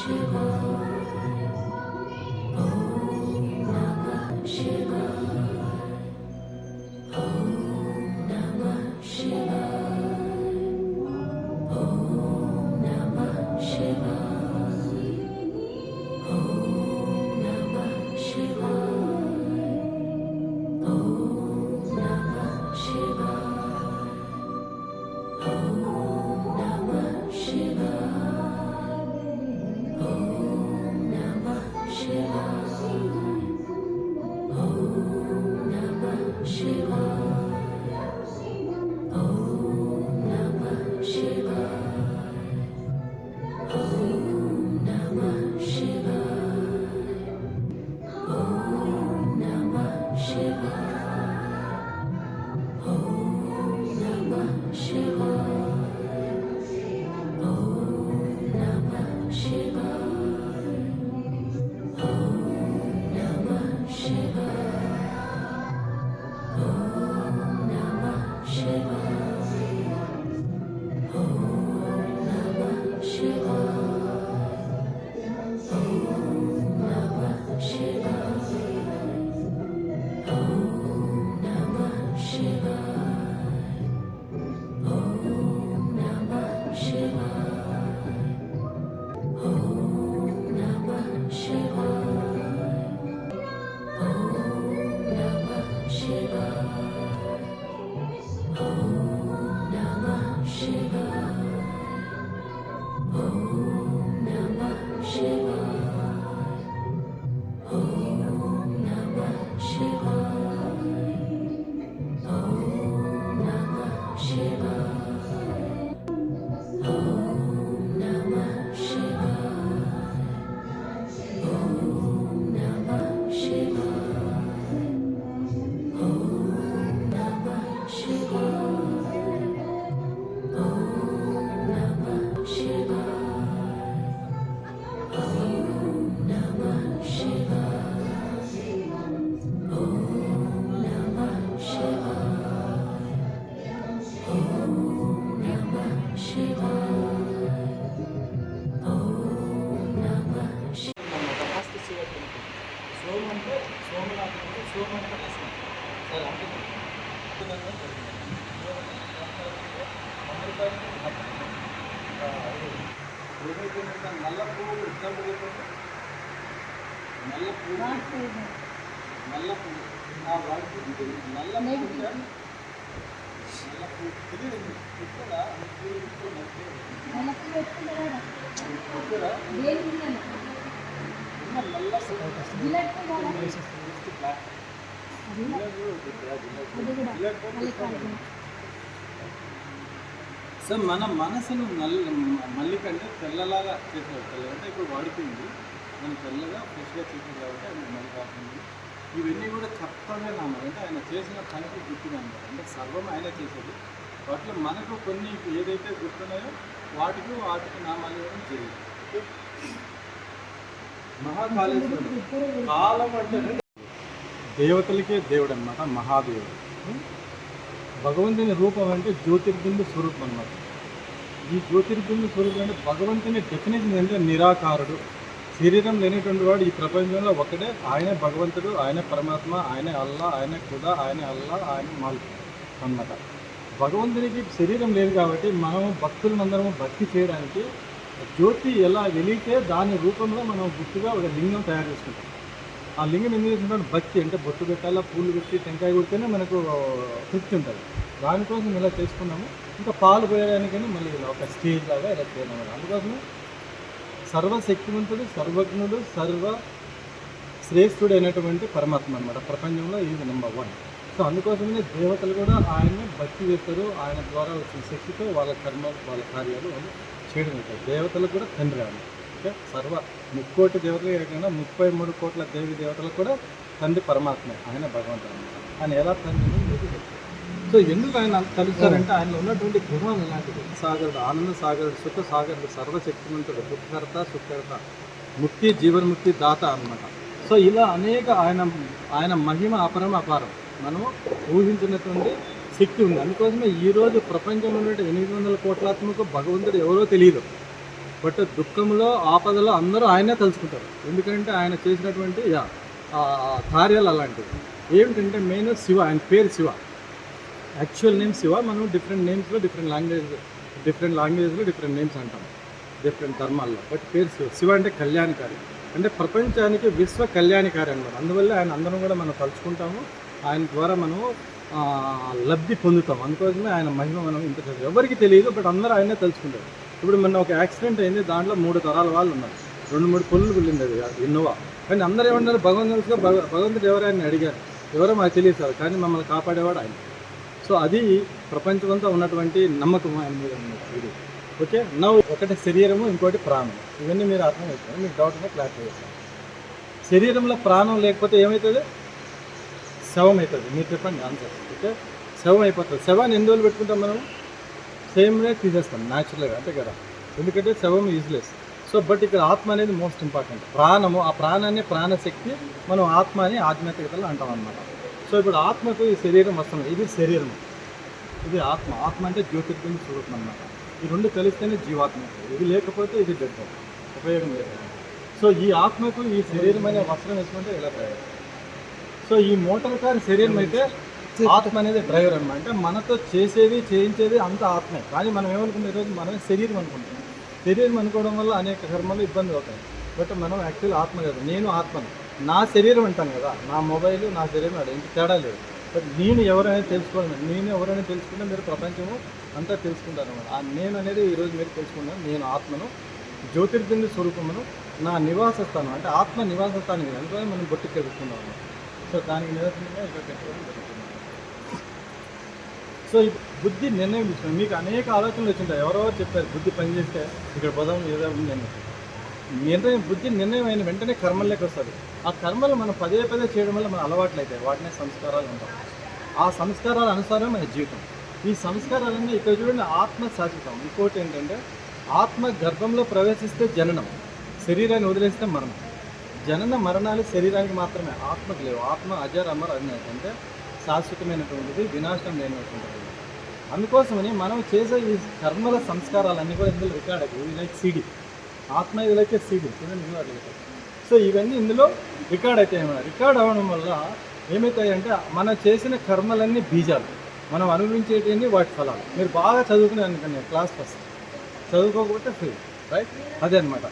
First సోమ అంటే సోమనాథ్ లక్ష్మణ్ సరే అద్భుతంగా జరిగింది. ఆ, అది ఏదైతే నల్ల పువ్వు ఇద్దరు పోతుంది నల్ల పువ్వు నల్ల పువ్వు ఆ పువ్వు నల్ల పువ్వు నల్ల పువ్వు తెలియదు ఇక్కడ ఇక్కడ పువ్వు బ్లాక్ సో మన మనసును నల్ల మల్లిక అంటే తెల్లలాగా చేసేది తెల్ల అంటే ఇప్పుడు వాడిపోయింది. మనం తెల్లగా ఫ్రెష్గా చేసేది కాబట్టి అది మళ్ళీ కాకుండా ఇవన్నీ కూడా కర్తవ్య నామాలు అంటే ఆయన చేసిన పనికి గుర్తుగా అంటే సర్వం ఆయన చేసేది. వాటిలో మనకు కొన్ని ఏదైతే గుర్తున్నాయో వాటికి వాటికి నామాలు కూడా జరిగింది. మహాకాళేశ్వరుడు. కాలం అంటే దేవతలకే దేవుడు అనమాట మహాదేవుడు. భగవంతుని రూపం అంటే జ్యోతిర్బిందు స్వరూపం అనమాట ఈ జ్యోతిర్బిందు స్వరూపం అంటే భగవంతుని డెఫినేషన్ అంటే నిరాకారుడు. శరీరం లేనటువంటి వాడు ఈ ప్రపంచంలో ఒకటే ఆయనే భగవంతుడు ఆయనే పరమాత్మ ఆయనే అల్లా ఆయనే ఖుదా ఆయనే అల్లా ఆయన మాల్ అన్నమాట. భగవంతునికి శరీరం లేదు కాబట్టి మనం భక్తులందరము భక్తి చేయడానికి జ్యోతి ఎలా వెలిగితే దాని రూపంలో మనం గుర్తుగా ఒక లింగం తయారు చేసుకుంటాం. ఆ లింగం ఎందుకు చేసుకుంటాం భక్తి అంటే బొట్టు పెట్టాలా పూలు పెట్టి టెంకాయ కొడితేనే మనకు తృప్తి ఉంటుంది. దానికోసం ఇలా చేసుకున్నాము. ఇంకా పాలు పోయడానికని మళ్ళీ ఇలా ఒక స్టేజ్ లాగా ఇలా చేయడం అందుకోసం సర్వశక్తివంతుడు సర్వజ్ఞుడు సర్వ శ్రేష్ఠుడు అయినటువంటి పరమాత్మ అనమాట ప్రపంచంలో ఇది నెంబర్ వన్. సో అందుకోసమే దేవతలు కూడా ఆయన్ని భక్తి చేస్తారు ఆయన ద్వారా వచ్చిన శక్తితో వాళ్ళ కర్మ వాళ్ళ కార్యాలు వాళ్ళు చేయడం ఉంటాయి దేవతలకు కూడా తండ్రి ఆయన. ఓకే? సర్వ ముక్కోటి దేవతలు కాకుండా ముప్పై మూడు కోట్ల దేవి దేవతలకు కూడా తండ్రి పరమాత్మ. ఆయన భగవంతుడు. ఆయన ఎలా తండ్రి సో ఎందుకు ఆయన అంత కలుస్తారంటే ఆయనలో ఉన్నటువంటి గుణాలు ఇలాంటివి సాగరుడు ఆనంద సాగరుడు సుఖ సాగరుడు సర్వశక్తివంతుడు దుఃఖకర్త సుఖకర్త ముక్తి జీవన్ముక్తి దాత అన్నమాట. సో ఇలా అనేక ఆయన ఆయన మహిమ అపరం అపారం. మనము ఊహించినటువంటి శక్తి ఉంది. అందుకోసమే ఈరోజు ప్రపంచంలో ఉన్న ఎనిమిది వందల కోట్లాత్మకు భగవంతుడు ఎవరో తెలియదు బట్ దుఃఖంలో ఆపదలో అందరూ ఆయనే తలుచుకుంటారు. ఎందుకంటే ఆయన చేసినటువంటి కార్యాలు అలాంటివి. ఏమిటంటే మెయిన్ శివ ఆయన పేరు శివ. యాక్చువల్ నేమ్ శివ మనం డిఫరెంట్ నేమ్స్లో డిఫరెంట్ లాంగ్వేజ్ డిఫరెంట్ లాంగ్వేజ్లో డిఫరెంట్ నేమ్స్ అంటాం. డిఫరెంట్ ధర్మాల్లో. బట్ పేరు శివ. శివ అంటే కళ్యాణకారి. అంటే ప్రపంచానికి విశ్వ కళ్యాణకారి అన్నమాట. అందువల్ల ఆయన అందరం కూడా మనం తలుచుకుంటాము. ఆయన ద్వారా మనం లబ్ధి పొందుతాం. అందుకోసమే ఆయన మహిమ మనం ఇంత ఎవరికి తెలియదు బట్ అందరూ ఆయనే తెలుసుకుంటారు ఇప్పుడు మొన్న ఒక యాక్సిడెంట్ అయింది దాంట్లో మూడు తరాల వాళ్ళు ఉన్నారు. రెండు మూడు పొల్లు వెళ్ళింది అది ఇన్నోవా. కానీ అందరూ ఏమన్నారు? భగవంతుడిగా భగ- ఎవరు ఆయన అడిగారు? ఎవరో మాకు తెలియదు సార్ కానీ మమ్మల్ని కాపాడేవాడు ఆయన. సో అది ప్రపంచమంతా ఉన్నటువంటి నమ్మకం ఆయన మీద ఇది. ఓకే? నవ్వు ఒకటి శరీరము ఇంకోటి ప్రాణం. ఇవన్నీ మీరు అర్థం అవుతుంది మీకు డౌట్ క్లారిఫై చేస్తాను శరీరంలో ప్రాణం లేకపోతే ఏమవుతుంది? శవం అవుతుంది మీరు చెప్పండి ఆన్సర్ ఓకే? శవం అయిపోతుంది శవాన్ని ఎన్ని రోజులు పెట్టుకుంటాం మనం? సేమ్ డే తీసేస్తాం న్యాచురల్గా అంతే కదా? ఎందుకంటే శవం యూజ్లెస్ సో బట్ ఇక్కడ ఆత్మ అనేది మోస్ట్ ఇంపార్టెంట్ ప్రాణము ఆ ప్రాణాన్ని ప్రాణశక్తి మనం ఆత్మ అని ఆధ్యాత్మికతలు అంటాం అనమాట సో ఇప్పుడు ఆత్మకు ఈ శరీరం వస్తుంది. ఇది శరీరం ఇది ఆత్మ. ఆత్మ అంటే జ్యోతిర్గం స్వరూపం అనమాట ఈ రెండు కలిస్తేనే జీవాత్మ. ఇది లేకపోతే ఇది డెడ్. ఉపయోగం లేదు. సో ఈ ఆత్మకు ఈ శరీరం అనే వస్త్రం వేసుకుంటే ఇలా ప్రయోజనం సో ఈ మోటార్ కార్ శరీరం అయితే ఆత్మ అనేది డ్రైవర్ అనమాట అంటే మనతో చేసేది చేయించేది అంత ఆత్మే. కానీ మనం ఏమనుకుంటే ఈరోజు మనమే శరీరం అనుకుంటాం. శరీరం అనుకోవడం వల్ల అనేక కర్మలు ఇబ్బంది అవుతాయి. బట్ మనం యాక్చువల్ ఆత్మ కదా. నేను ఆత్మను. నా శరీరం అంటాను కదా. నా మొబైల్ నా శరీరం అది ఇంత తేడా లేదు. బట్ నేను ఎవరైనా తెలుసుకోవాలి. నేను ఎవరైనా తెలుసుకుంటే మీరు ప్రపంచము అంతా తెలుసుకుంటారు అనమాట ఆ నేను అనేది ఈరోజు మీరు తెలుసుకున్నాను నేను ఆత్మను జ్యోతిర్బిందు స్వరూపమును నా నివాస స్థానం. అంటే ఆత్మ నివాస స్థానం. అందుకని మనం బొట్టు తెలుసుకున్నాం అన్నమాట సో దానికి నిదర్శనంగా ఇక్కడ పెట్టుకోవడం జరుగుతుంది. సో ఈ బుద్ధి నిర్ణయం తీసుకున్నాం. మీకు అనేక ఆలోచనలు వచ్చింటాయి. ఎవరెవరు చెప్పారు బుద్ధి పనిచేస్తే ఇక్కడ పదం ఏదో ఉంది అని. నిర్ణయం బుద్ధి నిర్ణయం అయిన వెంటనే కర్మల్లోకి వస్తుంది. ఆ కర్మలు మనం పదే పదే చేయడం వల్ల మన అలవాట్లు అవుతాయి వాటినే సంస్కారాలు ఉంటాం ఆ సంస్కారాల అనుసారం మన జీవితం. ఈ సంస్కారాలన్నీ ఇక్కడ చూడండి ఆత్మ శాశ్వతం ఇంకోటి ఏంటంటే ఆత్మ గర్భంలో ప్రవేశిస్తే జననం. శరీరాన్ని వదిలేస్తే మరణం. జనన మరణాలు శరీరానికి మాత్రమే ఆత్మకు లేవు. ఆత్మ అజర్ అమర్ అని అంటే శాశ్వతమైనటువంటిది వినాశనం లేనటువంటిది. అందుకోసమని మనం చేసే ఈ కర్మల సంస్కారాలన్నీ కూడా ఇందులో రికార్డ్ అయ్యాయి ఇవి లైక్ సీడీ. ఆత్మ ఇది లైక్ సీడీ. చూడండి సో ఇవన్నీ ఇందులో రికార్డ్ అవుతాయి రికార్డ్ అవ్వడం వల్ల ఏమవుతాయంటే మనం చేసిన కర్మలన్నీ బీజాలు. మనం అనుభవించేటివన్నీ వాటి ఫలాలు. మీరు బాగా చదువుకునే అనుకోండి క్లాస్ ఫస్ట్. చదువుకోకపోతే ఫ్రీ రైట్ అదే అనమాట